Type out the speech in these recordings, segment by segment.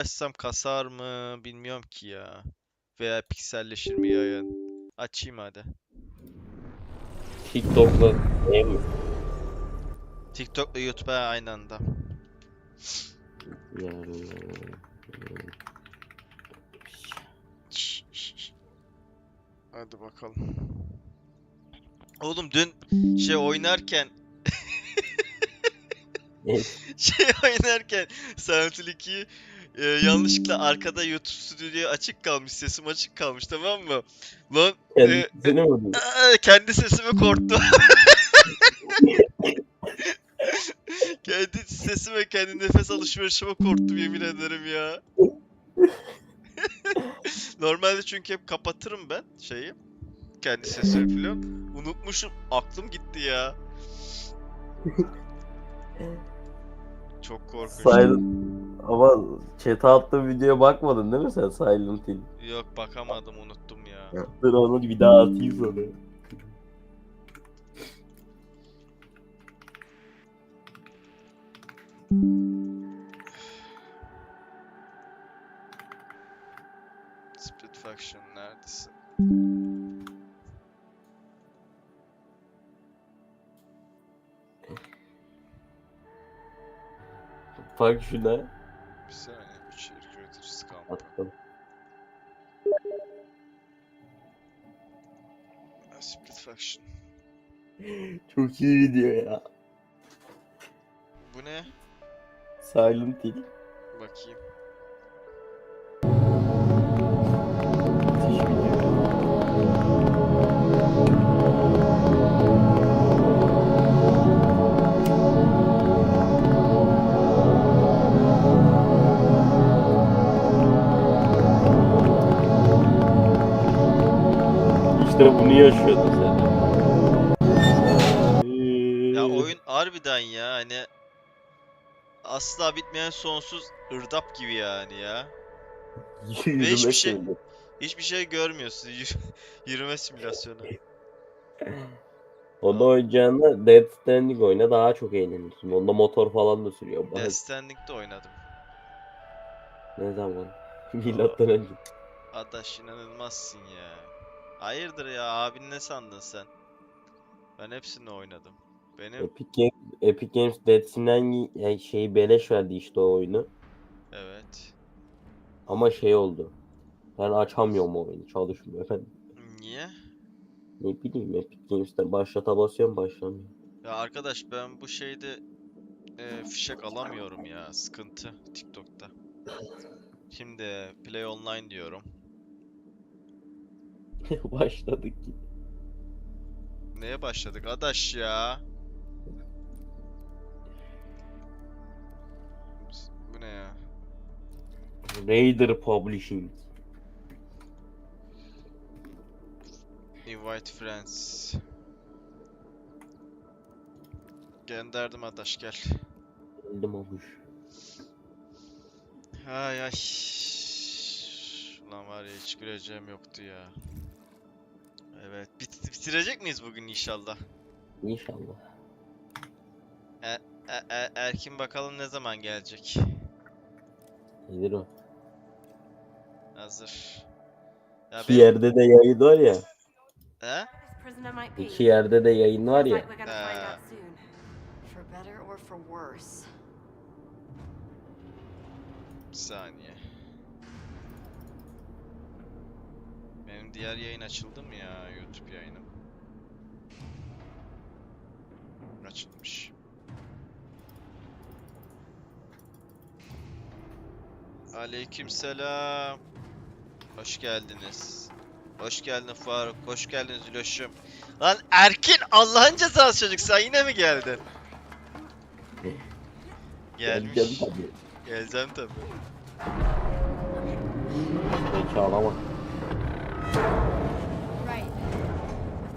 Açsam kasar mı bilmiyorum ki ya. Veya pikselleşir mi yayın? Açayım hadi. TikTok'la değil mi? TikTok ve YouTube'a aynı anda. Yani. Hadi bakalım. Oğlum dün şey oynarken şey oynarken Silent Hill 2'yi e, yanlışlıkla arkada YouTube stüdyo açık kalmış, sesim açık kalmış tamam mı? Lan e, kendisini mi diyor? Aa, kendi sesimi korktu. kendi sesime, kendi nefes alışverişime korktum yemin ederim ya. Normalde çünkü hep kapatırım ben şeyi. Kendi sesimi falan. Unutmuşum. Aklım gitti ya. Çok korkunç. Silent... Ama chat'e attığım videoya bakmadın değil mi sen Silent Hill? Yok bakamadım unuttum ya. Dur onu bir daha atayım sana. Split Faction neredesin? Bak şuna. Bir saniye. İçerik üreticisi kalmadı. Attım. Split Faction. Çok iyi video ya. Bu ne? Silent Hill. Bakayım. İşte bunu yaşıyordun sen. Ya oyun harbiden ya hani asla bitmeyen sonsuz ırdap gibi yani ya. Yürüme hiçbir şey-. Hiçbir şey görmüyorsun. Yürü- Yürüme simülasyonu. Onda oynayacağına Dead Stranding oyna daha çok eğlenirsin. Onda motor falan da sürüyor. Bak, Death Stranding'de oynadım. ne zaman? Milattan önce. Adaş inanılmazsın ya. Hayırdır ya abin ne sandın sen? Ben hepsini oynadım. Benim Epic Games, Epic Games Dead yani şeyi beleş verdi işte o oyunu. evet. Ama şey oldu. Ben açamıyorum o oyunu. Çalışmıyor efendim. Niye? Ne bileyim Epic Games'te başlata basıyorum başlamıyor. Ya arkadaş ben bu şeyde e, fişek alamıyorum ya. Sıkıntı TikTok'ta. Şimdi Play Online diyorum. Başladık ki. Neye başladık adaş ya? Bu ne ya? Raider Publishing. Invite friends. Gönderdim adaş gel. Geldim olmuş. Ay ay. Ulan var ya hiç güleceğim yoktu ya. Evet. Bit bitirecek miyiz bugün inşallah? İnşallah. E e Erkin bakalım ne zaman gelecek? Nedir o? Hazır. Ya İki benim... yerde de yayın var ya. He? İki yerde de yayın var ya. we're gonna Benim diğer yayın açıldı mı ya? YouTube yayınım. Açılmış. Aleykümselam. Hoş geldiniz. Hoş geldin Faruk. Hoş geldin Züloş'um. Lan Erkin Allah'ın cezası çocuk sen yine mi geldin? Gelmiş. Geleceğim tabii. Geleceğim tabii. Ben çağlamam. Right.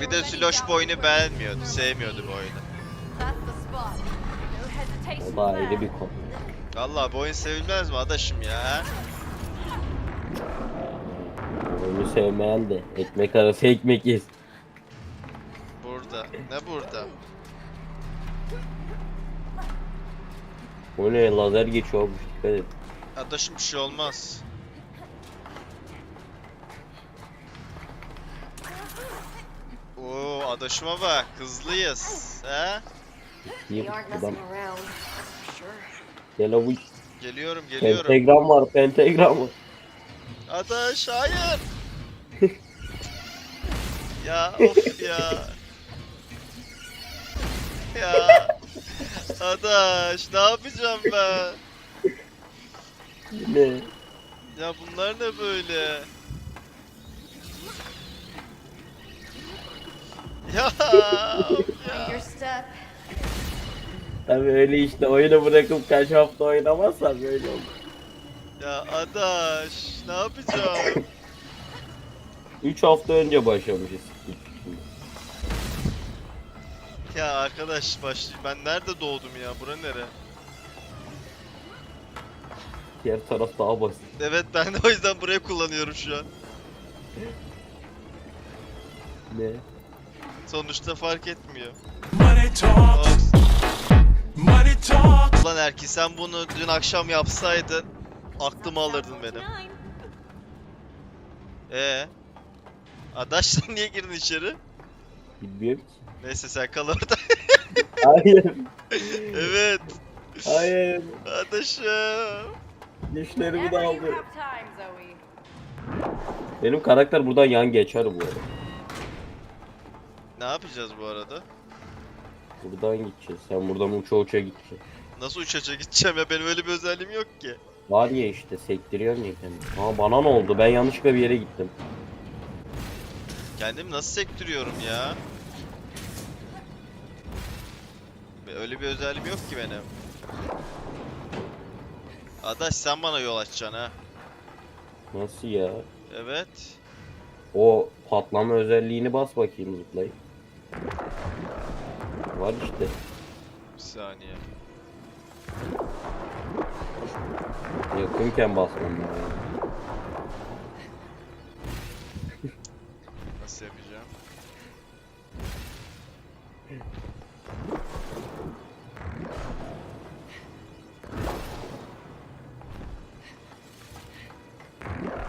Bir de Züloş bu oyunu beğenmiyordu, sevmiyordu bu oyunu. That's the spot. No hesitation O da ayrı bir konu. Vallahi bu oyun sevilmez mi adaşım ya? Oyunu sevmeyen de ekmek arası ekmek yes. Burada. Ne burada? O ne lazer geçiyormuş dikkat et. Adaşım bir şey olmaz. Oo adaşıma bak hızlıyız. He? Buradan. Gel avuç. Geliyorum geliyorum. Pentagram var pentagram var. Adaş hayır. ya of ya. Ya. Adaş ne yapacağım ben? Ne? Ya bunlar ne böyle? Ya. Tabii öyle işte oyunu bırakıp kaç hafta oynamazsan böyle olur. Ya Adaş ne yapacağım? 3 hafta önce başlamışız. Ya arkadaş baş ben nerede doğdum ya? Bura nere? Diğer taraf daha basit. Evet ben de o yüzden burayı kullanıyorum şu an. Ne? Sonuçta fark etmiyor. Money talk, Of. money talk. Ulan Erki sen bunu dün akşam yapsaydın aklımı alırdın benim. Ee? Adaş sen niye girdin içeri? Bilmiyorum ki. Neyse sen kal orada. Hayır. evet. Hayır. Adaşım. Dişlerimi de aldı. Benim karakter buradan yan geçer bu arada. Ne yapacağız bu arada? Buradan gideceğiz. Sen buradan uça uça gideceksin. Nasıl uçaca gideceğim ya benim öyle bir özelliğim yok ki. Var ya işte sektiriyorsun ya kendini. Aa bana ne oldu? Ben yanlışlıkla bir yere gittim. Kendimi nasıl sektiriyorum ya? Öyle bir özelliğim yok ki benim. Adaş sen bana yol açacaksın ha. Nasıl ya? Evet. O patlama özelliğini bas bakayım zıplayıp. Var işte. Bir saniye. Yakınken basmam lazım. Nasıl yapacağım?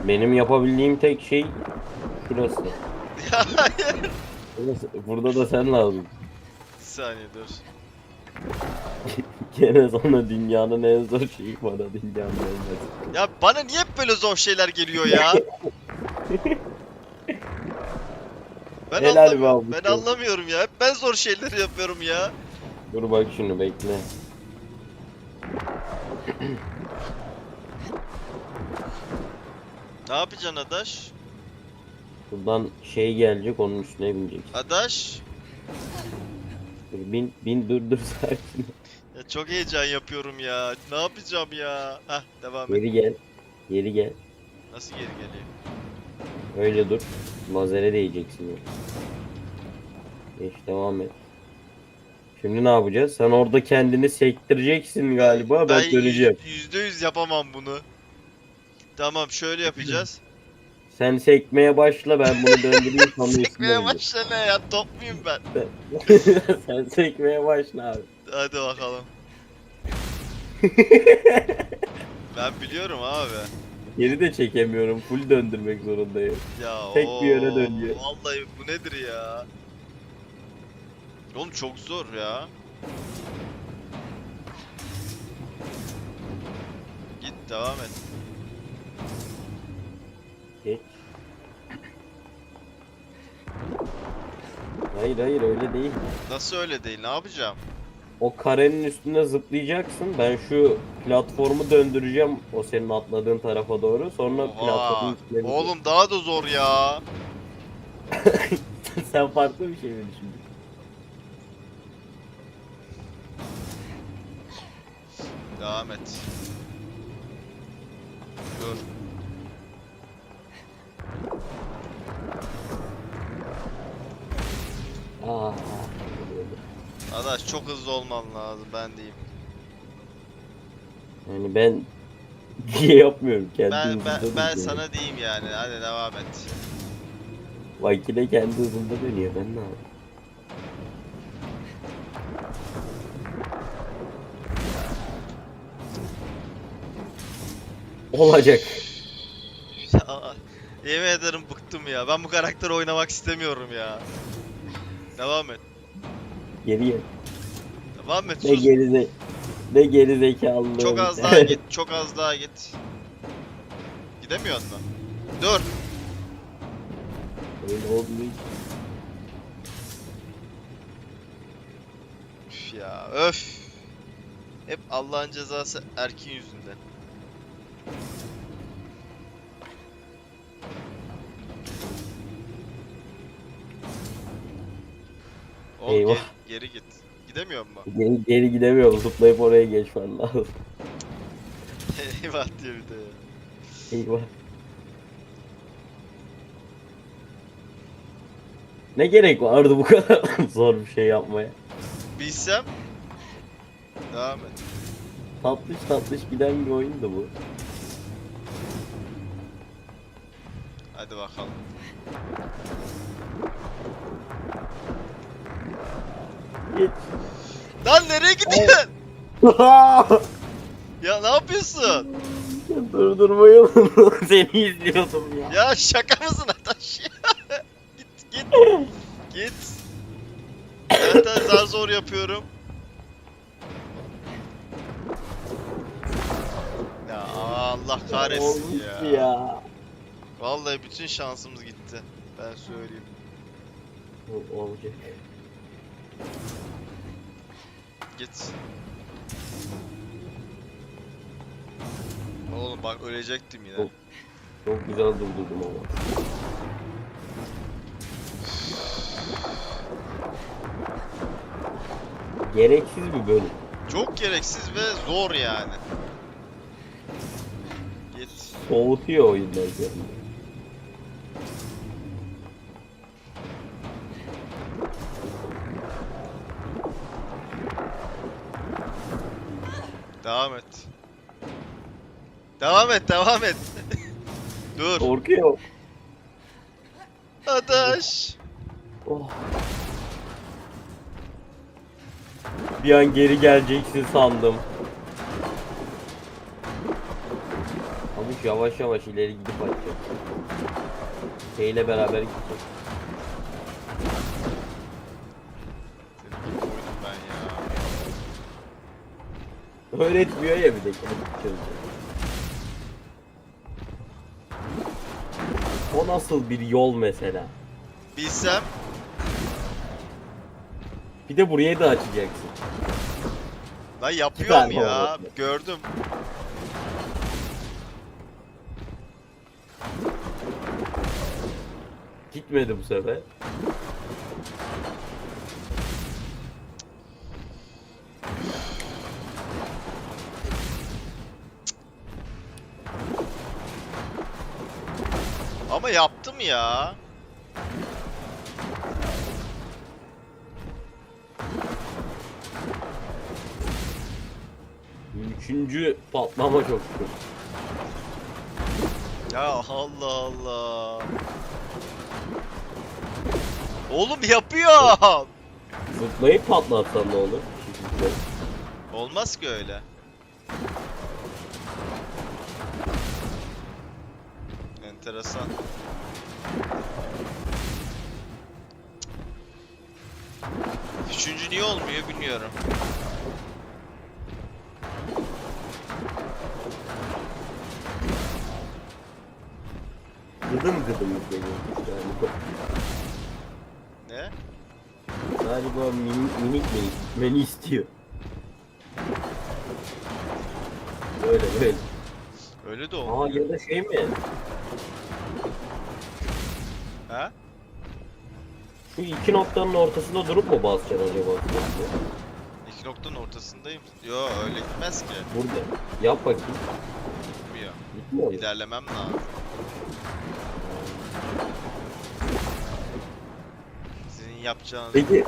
Benim yapabildiğim tek şey şurası. Hayır. Burada da sen lazım. Bir saniye dur. Gene sana dünyanın en zor şeyi bana dünyanın en basit. Ya bana niye hep böyle zor şeyler geliyor ya? Ben, Helal anlam- be abi, ben anlamıyorum ya. Hep ben zor şeyleri yapıyorum ya. Dur bak şunu bekle. Ne yapacaksın Adaş? Buradan şey gelecek onun üstüne bineceksin. Adaş? Dur bin bin dur dur sakin. Ya çok heyecan yapıyorum ya. Ne yapacağım ya? Hah devam et. Geri gel. Geri gel. Nasıl geri geliyor? Öyle dur. Lazere değeceksin ya. Geç devam et. Şimdi ne yapacağız? Sen orada kendini sektireceksin galiba. Ben, döneceğim. Yüzde yüz yapamam bunu. Tamam şöyle yapacağız. Sen sekmeye başla ben bunu döndüreyim sonra Sekmeye başla ne ya? Top muyum ben? Sen sekmeye başla abi. Hadi bakalım. ben biliyorum abi. Geri de çekemiyorum. Full döndürmek zorundayım. Ya Tek bir yöne oo, dönüyor. Vallahi bu nedir ya? Oğlum çok zor ya. Git devam et. Geç. Hayır hayır öyle değil. Nasıl öyle değil? Ne yapacağım? O karenin üstünde zıplayacaksın. Ben şu platformu döndüreceğim o senin atladığın tarafa doğru. Sonra Oha. platformun üstüne. Oğlum daha da zor ya. Sen farklı bir şey mi düşündün? Devam et. Dur. Adaş çok hızlı olman lazım ben diyeyim. Yani ben diye yapmıyorum kendi Ben ben, ben sana diyeyim yani. Hadi devam et. Makine kendi hızında dönüyor ben ne yapayım? olacak. Ya, yemin ederim bıktım ya. Ben bu karakteri oynamak istemiyorum ya. Devam et. Geriye. Et. Ne Sus. gerize ne geri zekalı. Çok az daha git. Çok az daha git. Gidemiyor mu? Dur. Öyle olmuyor. Üf ya öf. Hep Allah'ın cezası Erkin yüzünden. Oğlum Eyvah. geri, geri git. Geri, geri gidemiyorum. Zıplayıp oraya geçmen lazım. Eyvah diyor bir de ya. Eyvah. Ne gerek vardı bu kadar zor bir şey yapmaya? Bilsem. Devam et. Tatlış tatlış giden bir oyundu bu. Hadi bakalım. Geç. Lan nereye gidiyorsun? ya ne yapıyorsun? Durdurmayı Seni izliyordum ya. Ya şaka mısın Ataş? git git. Git. Zaten zar zor yapıyorum. Ya Allah kahretsin Olmuş ya. ya. Vallahi bütün şansımız gitti. Ben söyleyeyim. Ol- Olacak. Git. Oğlum bak ölecektim yine. Çok- Çok güzel durdurdum ama. Gereksiz bir bölüm. Çok gereksiz ve zor yani. Git. Soğutuyor oyundan kendini. Devam et. Devam et, devam et. Dur. Korkuyor. Adaş. Oh. Bir an geri geleceksin sandım. Ama yavaş yavaş ileri gidip açacak. Şeyle beraber gidecek. Öğretmiyor ya bir de kendi çözüyor. O nasıl bir yol mesela? Bilsem Bir de burayı da açacaksın. lan yapıyorum tane ya. oldu. Gördüm. Gitmedi bu sefer. Ama yaptım ya. Üçüncü patlama çok kötü. Ya Allah Allah. Oğlum yapıyorum. Zıplayıp patlatsan ne olur? Olmaz ki öyle. Enteresan. Üçüncü niye olmuyor bilmiyorum. Gıdım gıdım izleniyor. Yani Ne? galiba minik minik minik gitmeni istiyor. Böyle böyle. Öyle de Aa olmuyor. ya da şey mi? Şu iki noktanın ortasında durup mu basacaksın acaba? İki noktanın ortasındayım. Yo öyle gitmez ki. Burada. Yap bakayım. Gitmiyor. Gitmiyor? İlerlemem lazım. Sizin yapacağınız Peki, bölümde.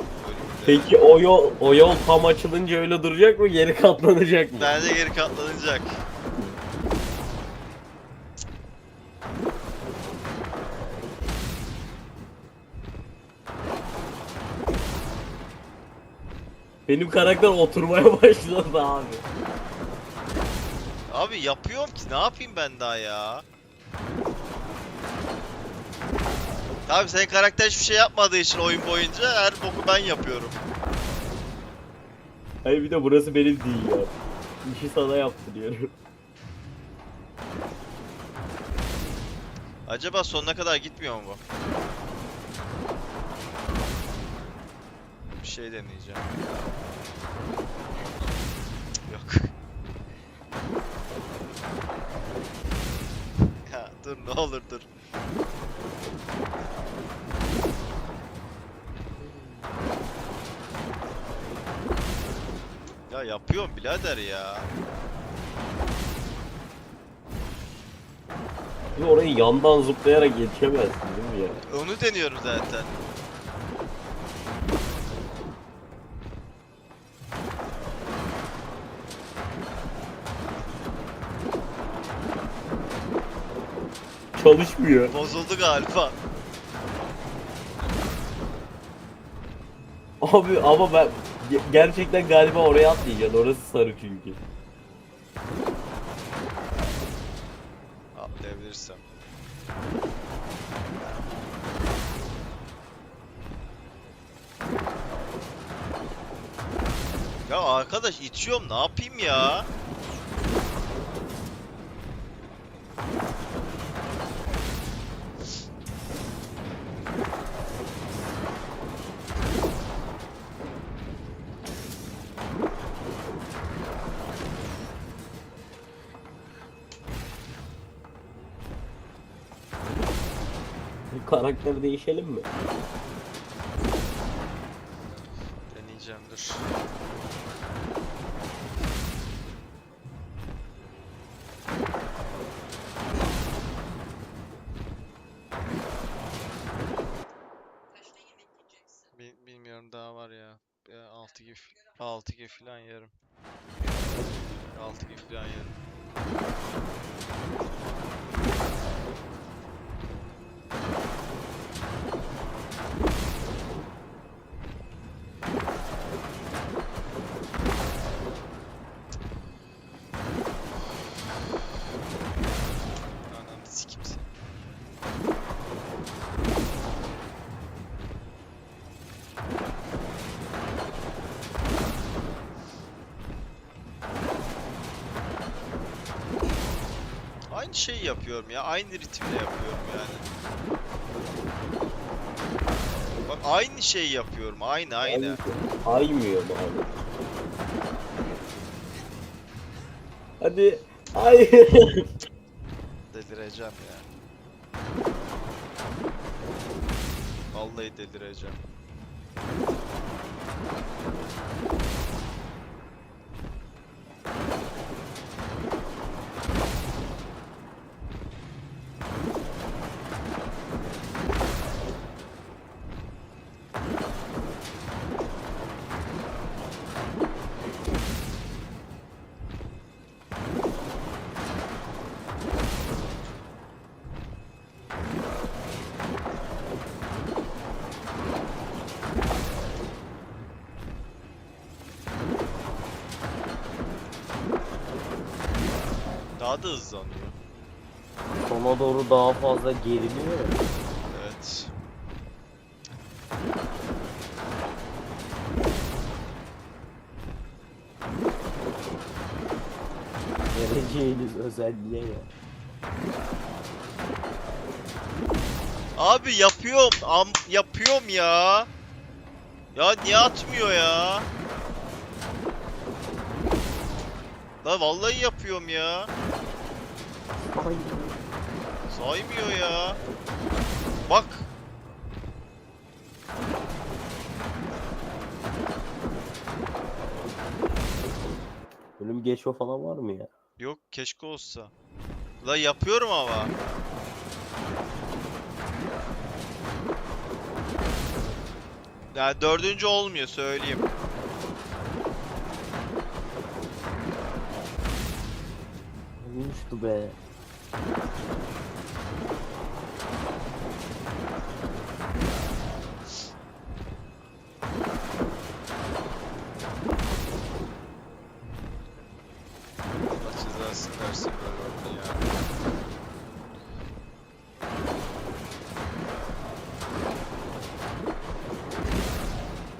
peki o yol, o yol tam açılınca öyle duracak mı? Geri katlanacak mı? Bence geri katlanacak. Benim karakter oturmaya başladı abi. Abi yapıyorum ki ne yapayım ben daha ya? Abi senin karakter hiçbir şey yapmadığı için oyun boyunca her boku ben yapıyorum. Hayır bir de burası benim değil ya. İşi sana yaptırıyorum. Acaba sonuna kadar gitmiyor mu bu? Bir şey deneyeceğim. Yok. ya dur ne olur dur. Ya yapıyorum birader ya. Orayı yandan zıplayarak geçemezsin değil mi ya? Onu deniyorum zaten. Çalışmıyor. Bozuldu galiba. Abi ama ben ge- gerçekten galiba oraya atlayacaksın. Orası sarı çünkü. Atlayabilirsem. Ya arkadaş itiyorum ne yapayım ya? Karakter değişelim mi? Deneyeceğim dur. Bi- bilmiyorum daha var ya 6 gibi 6 gibi falan yerim. 6 gibi falan yerim. Aynı şeyi yapıyorum ya. Aynı ritimle yapıyorum yani. Bak aynı şeyi yapıyorum. Aynı aynı. Aymıyor mu abi? Hadi. Ay. Delireceğim ya. Vallahi delireceğim. Daha da hızlanıyor. Sona doğru daha fazla geriliyor ya. Evet. Vereceğiniz özelliğe ya. Abi yapıyorum. Am yapıyorum ya. Ya niye atmıyor ya? La vallahi yapıyorum ya. Saymıyor ya. Bak. Bölüm geçme falan var mı ya? Yok keşke olsa. La yapıyorum ama. Ya dördüncü olmuyor söyleyeyim. Olmuştu be.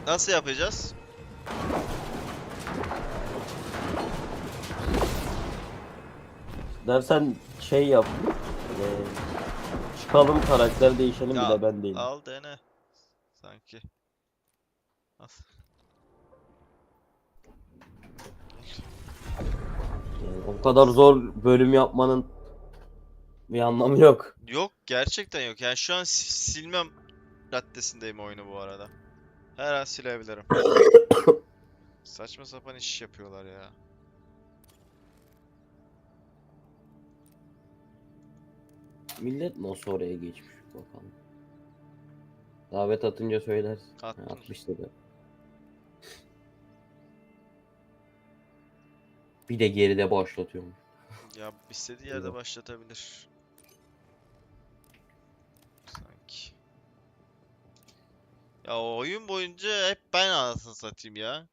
Nasıl yapacağız? Dersen şey yap. Ee, çıkalım karakter değişelim Ya, bir de ben değilim. Al dene. Sanki. Al. Yani o kadar zor bölüm yapmanın bir anlamı yok. Yok gerçekten yok. Yani şu an si- silmem raddesindeyim oyunu bu arada. Her an silebilirim. Saçma sapan iş yapıyorlar ya. Millet nasıl oraya geçmiş bakalım. Davet atınca söylersin. Ha, Attım. Atmış dedi. Bir de geride başlatıyorum. Ya istediği yerde başlatabilir. Sanki. Ya oyun boyunca hep ben anasını satayım ya.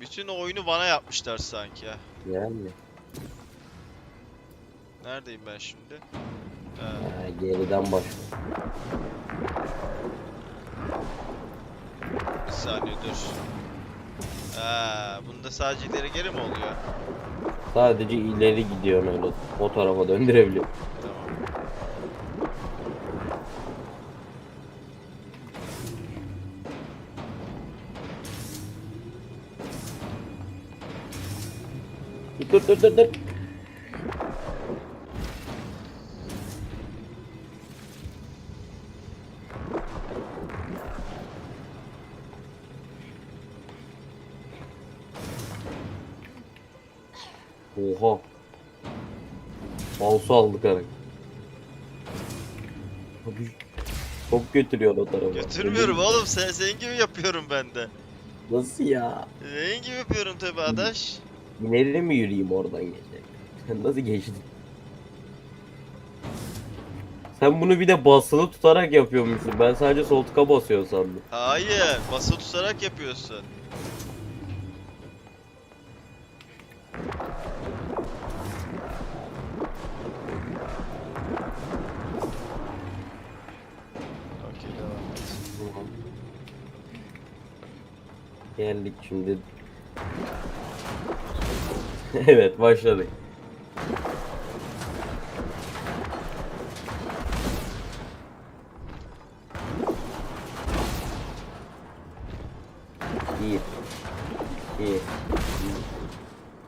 Bütün oyunu bana yapmışlar sanki ya. Yani. Neredeyim ben şimdi? Ha, Ha, geriden başla. bir saniye dur. Ha, bunda sadece ileri geri mi oluyor? Sadece ileri gidiyorsun öyle. O tarafa döndürebiliyor. Tamam. Dur dur dur dur. Mouse'u aldık. Abi çok götürüyor o tarafa. Götürmüyorum oğlum sen senin gibi yapıyorum ben de. Nasıl ya? Senin gibi yapıyorum tabi adaş. İleri mi yürüyeyim oradan geçecek? Nasıl geçtin? Sen bunu bir de basılı tutarak yapıyormuşsun. Ben sadece sol tıka basıyor sandım. Hayır, basılı tutarak yapıyorsun. Geldik şimdi. evet başladık. Bir. İki.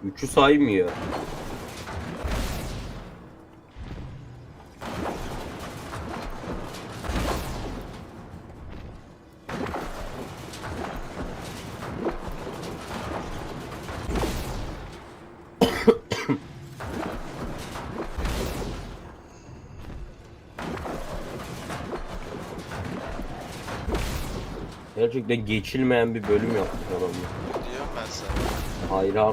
Üçü saymıyor. Gerçekten geçilmeyen bir bölüm yapmış adamlar. Diyorum ben sana. Hayran